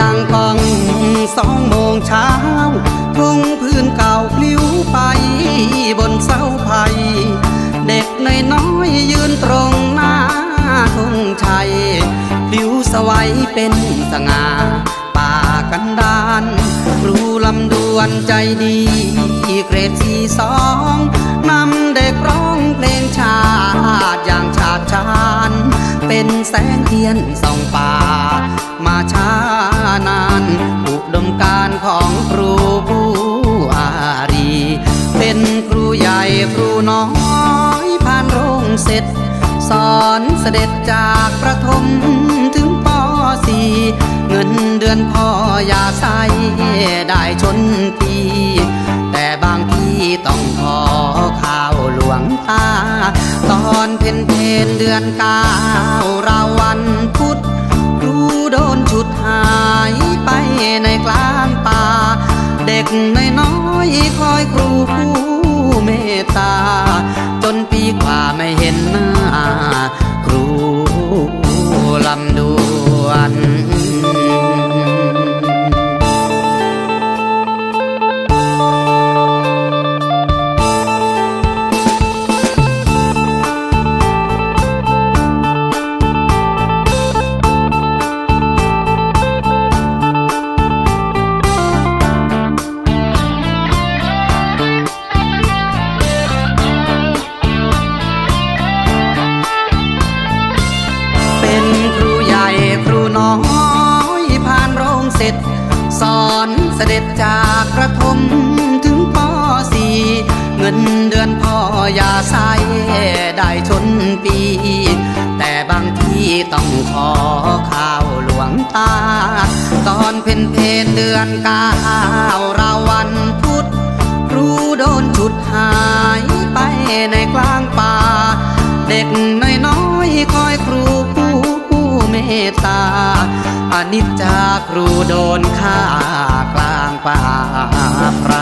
ดังกองสองโมงเช้าทุ่งพื้นเก่าปลิวไปบนเสาไผ่เด็กน้อยน้อยยืนตรงหน้าทุ่งชัยปลิวสวัยเป็นสง่าป่ากันดานครูลำดวนใจดีเกรดสี่สองนำเด็กร้องเพลงชาติอย่างชาติชานเป็นแสงเทียนส่องป่า ช้านานอุดมการของครูผู้อารี เป็นครูใหญ่ครูน้อยผ่านโรงเสร็จ สอนเสด็จจากประถมถึงปสีเงินเดือนพ่ออย่าใส่ได้ชนปีแต่บางที่ต้องขอข้าวหลวงตา ตอนเพ็ญเพนเดือนเก้า ด็กน้อยคอยครูผู้เมตตา จนปีกว่าไม่เห็นหน้า ครูลำดวนานโรงเสร็จ สอนเสด็จจากประถมถึงปสี่เงินเดือนพ่ออย่าใส่ได้ชนปี แต่บางที่ต้องขอข้าวหลวงตา ตอนเพ็ญเพนเดือนเก้าเราวันพุธครูโดนฉุดหายไปในกลางป่า เด็กน้อยๆคอยครู ตตาอนิจจาครูโดนฆ่ากลางป่าไพร